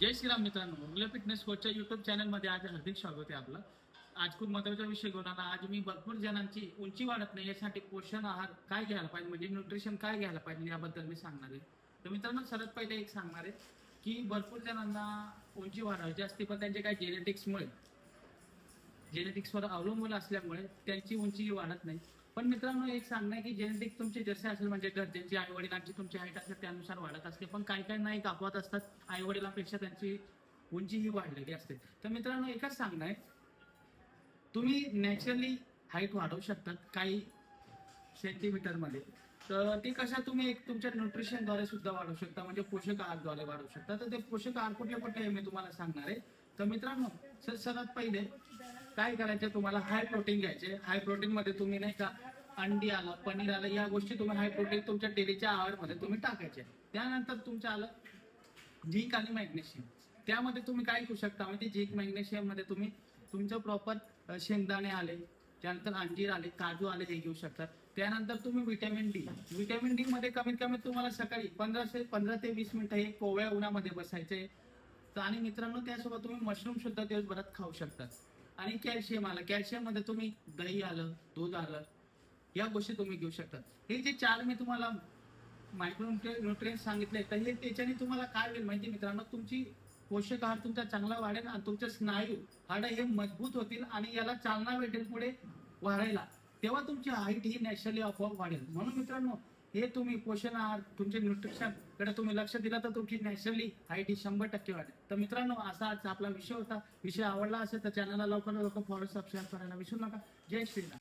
जय श्रीराम मित्रांनो मुलं fitness कोचच्या YouTube चॅनलमध्ये आज हार्दिक स्वागत आहे आपलं. आज खूप महत्त्वाचा विषय घेऊन आला आज मी भरपूर जणांची उंची वाढत नाही यासाठी पोषण आहार काय घ्यायला पाहिजे म्हणजे न्यूट्रिशन काय घ्यायला पाहिजे याबद्दल मी सांगणार आहे. तर मित्रांनो सर्वात पहिले एक सांगणार आहे की भरपूर जणांना उंची वाढायची असते पण त्यांचे काय जेनेटिक्समुळे जेनेटिक्सवर अवलंबून असल्यामुळे त्यांची उंची वाढत नाही. पण मित्रांनो एक सांगणं आहे की जेनेटिक तुमचे जसे असेल म्हणजे घरच्यांची आई वडिलांची तुमची हाईट असेल त्यानुसार वाढत असते. पण काही काही नाही कापवत असतात. आई वडिलांपेक्षा त्यांची उंची ही वाढलेली असते. तर मित्रांनो एकच सांगणं आहे. तुम्ही नॅचरली हाईट वाढवू शकतात काही सेंटीमीटरमध्ये. तर ते कशा तुम्ही एक तुमच्या न्यूट्रिशनद्वारे सुद्धा वाढवू शकता. म्हणजे पोषक आहारद्वारे वाढवू शकता. तर ते पोषक आहार कुठले कुठले मी तुम्हाला सांगणार आहे. तर मित्रांनो सर सर्वात पहिले काय करायचं? तुम्हाला हाय प्रोटीन घ्यायचे. हाय प्रोटीन मध्ये तुम्ही नाही का अंडी आलं पनीर आलं या गोष्टी तुम्ही हाय प्रोटीन तुमच्या डेलीच्या आहारमध्ये तुम्ही टाकायचे. त्यानंतर तुमच्या आलं झिंक आणि मॅग्नेशियम त्यामध्ये तुम्ही काय करू शकता? म्हणजे झिंक मॅग्नेशियममध्ये तुम्ही तुमचं प्रॉपर शेंगदाणे आले त्यानंतर अंजीर आले काजू आले हे घेऊ शकतात त्यानंतर तुम्ही विटॅमिन डी विटॅमिन डी मध्ये कमीत कमी तुम्हाला सकाळी पंधराशे पंधरा ते वीस मिनिटं हे कोवळ्या उन्हामध्ये बसायचे. तर आणि मित्रांनो त्यासोबत तुम्ही मशरूम सुद्धा दिवसभरात खाऊ शकतात आणि कॅल्शियम आलं. कॅल्शियममध्ये तुम्ही दही आलं दूध आलं या गोष्टी तुम्ही घेऊ शकता. हे जे चार मी तुम्हाला मायक्रो न्यूट्रिएंट सांगितले तर हे त्याच्याने तुम्हाला काय होईल माहिती मित्रांनो? तुमची पोषक आहार तुमचा चांगला वाढेल आणि तुमचे स्नायू हाड हे मजबूत होतील आणि याला चालना भेटेल पुढे वाढायला. तेव्हा तुमची हाईट ही नॅचरली आपोआप वाढेल. म्हणून मित्रांनो हे तुम्ही पोषण आहार तुमचे न्यूट्रिशनकडे तुम्ही लक्ष दिला तर तुमची नॅचरली आय टी शंभर टक्के वाढेल. तर मित्रांनो असा आज आपला विषय होता. विषय आवडला असेल तर चॅनलला लवकर लवकर फॉलो सबस्क्राईब करायला विसरू नका. जय श्रीराम.